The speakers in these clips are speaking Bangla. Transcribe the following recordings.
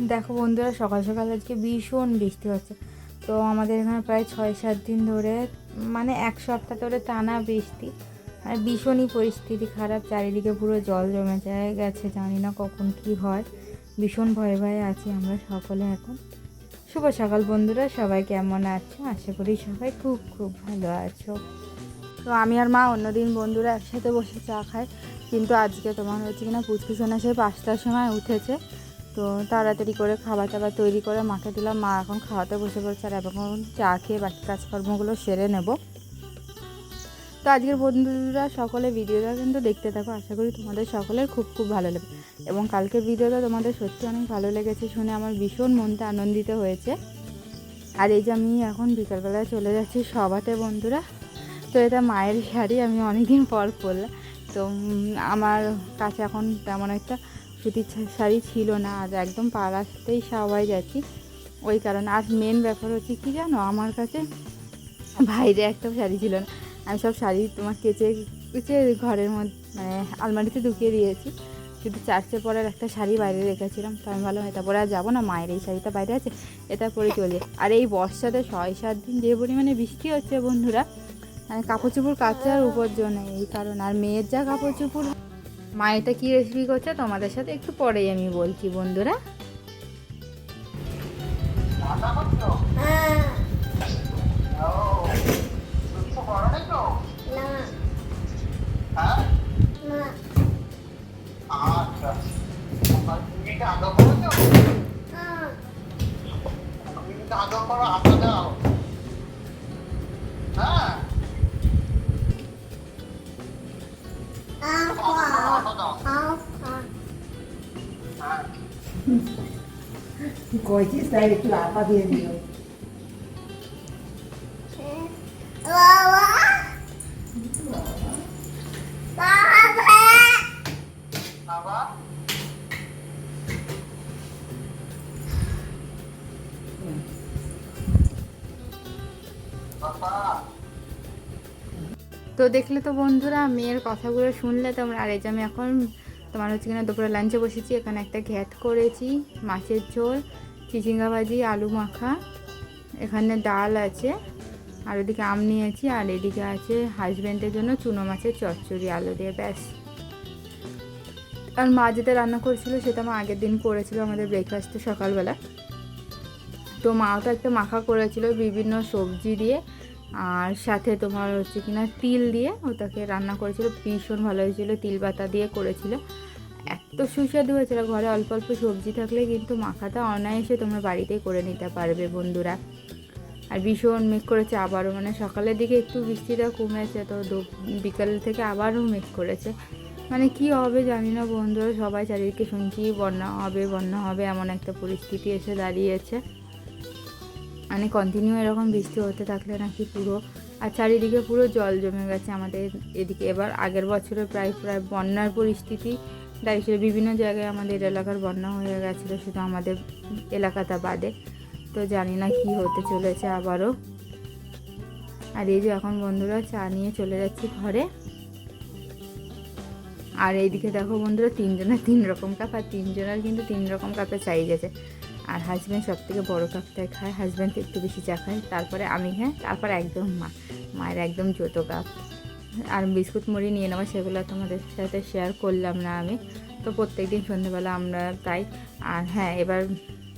দেখো বন্ধুরা, সকাল সকাল আজকে ভীষণ বৃষ্টি হচ্ছে। তো আমাদের এখানে প্রায় ছয় সাত দিন ধরে মানে এক সপ্তাহ ধরে টানা বৃষ্টি। আর ভীষণই পরিস্থিতি খারাপ, চারিদিকে পুরো জল জমে যায় গেছে, জানি না কখন কি হয়। ভীষণ ভয়ে ভয়ে আছি আমরা সকলে এখন। শুভ সকাল বন্ধুরা, সবাই কেমন আছো? আশা করি সবাই খুব খুব ভালো আছো। তো আমি আর মা অন্যদিন বন্ধুরা একসাথে বসে চা খাই, কিন্তু আজকে তোমার হচ্ছে কিনা পুচকুসোনা সে পাঁচটার সময় উঠেছে। তো তাড়াতাড়ি করে খাবার টাবার তৈরি করে মাকে দিলাম। মা এখন খাওয়াতে বসে পড়ছে আর এখন চা খেয়ে বাকি কাজকর্মগুলো সেরে নেব। তো আজকের বন্ধুরা সকলে ভিডিওটা কিন্তু দেখতে থাকো। আশা করি তোমাদের সকলের খুব খুব ভালো লাগবে এবং কালকের ভিডিওটা তোমাদের সত্যি অনেক ভালো লেগেছে শুনে আমার ভীষণ মনটা আনন্দিত হয়েছে। আর এই যে আমি এখন বিকালবেলায় চলে যাচ্ছি সবাতে বন্ধুরা। তো এটা মায়ের শাড়ি, আমি অনেকদিন পর পরলাম। তো আমার কাছে এখন তেমন একটা সুতির শাড়ি ছিল না আর একদম পাড়াতেই সবাই যাচ্ছি। ওই কারণে আর মেন ব্যাপার হচ্ছে কি জানো? আমার কাছে বাইরে একটা শাড়ি ছিল না। আমি সব শাড়ি তোমার কেচে কেচে ঘরের মধ্যে মানে আলমারিতে ঢুকিয়ে দিয়েছি। শুধু চার্চে পরার একটা শাড়ি বাইরে রেখেছিলাম। তো আমি ভাবলাম, এটা পরে আর যাব না, মায়ের এই শাড়িটা বাইরে আছে, এটা পরে চলে আর এই বর্ষাতে ছয়, সাত দিন যে পরিমাণে বৃষ্টি হচ্ছে বন্ধুরা মানে কাপড় চোপড় কাচার উপর জন্য এই কারণ আর মেয়ের যা কাপড় চোপড় মা এটা কী রেসিপি করছে তোমাদের সাথে একটু পরেই আমি বলছি বন্ধুরা। তো দেখলে তো বন্ধুরা মেয়ের কথাগুলো শুনলে তোমরা আর এই যে আমি এখন তোমার হচ্ছে কিনা দুপুরে লাঞ্চে বসেছি, এখানে একটা ঘ্যাট করেছি, মাছের ঝোল চিচিঙ্গা ভাজি আলু মাখা, এখানে ডাল আছে, আর ওদিকে আম নিয়েছি, আর এদিকে আছে হাজব্যান্ডের জন্য চুনো মাছের চচ্চড়ি, আলু দিয়ে ব্যাস। আর মা যেটা রান্না করেছিল সেটা মা আগের দিন করেছিল আমাদের ব্রেকফাস্টে সকালবেলা। তো মাও তো একটা মাখা করেছিল বিভিন্ন সবজি দিয়ে আর সাথে তোমার হচ্ছে কিনা তিল দিয়ে ওটাকে রান্না করেছিল, ভীষণ ভালো হয়েছিল, তিল পাতা দিয়ে করেছিল। এত সুস্বাদু হয়েছিল, ঘরে অল্প অল্প সবজি থাকলে কিন্তু মাখাটা অনায়াসে তোমরা বাড়িতেই করে নিতে পারবে বন্ধুরা। আর ভীষণ মেঘ করেছে, আবারও মানে সকালের দিকে একটু বৃষ্টিটা কমেছে, তো বিকাল থেকে আবারও মেঘ করেছে। মানে কি হবে জানি না বন্ধুরা, সবাই চারিদিকে শুনছি, বন্যা হবে বন্যা হবে, এমন একটা পরিস্থিতি এসে দাঁড়িয়েছে। মানে কন্টিনিউ এরকম বৃষ্টি হতে থাকলে নাকি পুরো, আর চারিদিকে পুরো জল জমে গেছে আমাদের এদিকে। এবার আগের বছরে প্রায় প্রায় বন্যার পরিস্থিতি দাঁড়িয়েছিল বিভিন্ন জায়গায় আমাদের এলাকার বন্যা হয়ে গেছিল, শুধু আমাদের এলাকাটা বাদে। তো জানি না কি হতে চলেছে আবারও। আর এই যে এখন বন্ধুরা চা নিয়ে চলে যাচ্ছি ঘরে। আর এইদিকে দেখো বন্ধুরা, তিনজনের তিন রকম কাপ, আর তিনজনের কিন্তু তিন রকম কাপে চাই আছে। আর হাজব্যান্ড সব থেকে বড়ো কাপটাই খায়। হাজব্যান্ড একটু বেশি চা খায়। তারপরে আমি হ্যাঁ তারপর একদম মা, মায়ের একদম জোতো কাপ। আর বিস্কুট মুড়ি নিয়ে নেওয়া, সেগুলো তোমাদের সাথে শেয়ার করলাম না আমি। তো প্রত্যেক দিন সন্ধ্যেবেলা আমরা তাই। আর হ্যাঁ এবার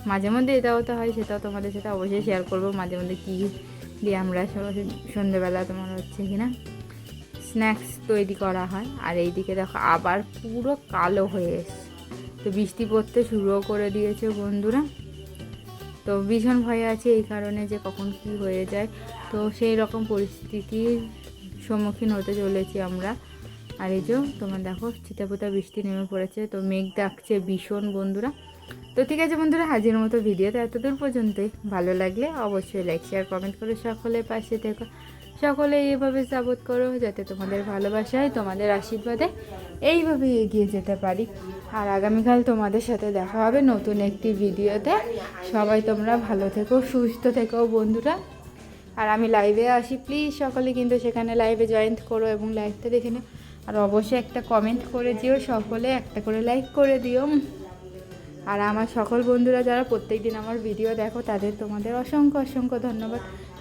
মাঝে মধ্যে এটা হতে হয়, সেটাও তোমাদের সাথে অবশ্যই শেয়ার করব। মাঝে মধ্যে কী দিয়ে আমরা সন্ধ্যেবেলা তোমার হচ্ছে কিনা স্ন্যাক্স তৈরি করা হয়। আর এইদিকে দেখো, আবার পুরো কালো হয়ে এসছে। তো বৃষ্টি পড়তে শুরুও করে দিয়েছে বন্ধুরা। তো ভীষণ ভয়ে আছে এই কারণে যে কখন কি হয়ে যায়। তো সেই রকম পরিস্থিতির সম্মুখীন হতে চলেছি আমরা। আর এই যে তোমার দেখো, চিতাপোতা বৃষ্টি নেমে পড়েছে, তো মেঘ ডাকছে ভীষণ বন্ধুরা। তো ঠিক আছে বন্ধুরা হাজির মতো ভিডিওটা এতদূর পর্যন্তই। ভালো লাগলে অবশ্যই লাইক শেয়ার কমেন্ট করে সকলের পাশে থেকো। সকলে এইভাবে সাপোর্ট করো যাতে তোমাদের ভালোবাসায়, তোমাদের আশীর্বাদে এইভাবে এগিয়ে যেতে পারি। আর আগামীকাল তোমাদের সাথে দেখা হবে নতুন একটি ভিডিওতে। সবাই তোমরা ভালো থেকো, সুস্থ থেকো বন্ধুরা। আর আমি লাইভে আসি। প্লিজ সকলে কিন্তু সেখানে লাইভে জয়েন করো এবং লাইভটা দেখে নিও। আর অবশ্যই একটা কমেন্ট করে দিও, সকলে একটা করে লাইক করে দিও। আর আমার সকল বন্ধুরা যারা প্রত্যেকদিন আমার ভিডিও দেখো, তাদের তোমাদের অসংখ্য অসংখ্য ধন্যবাদ।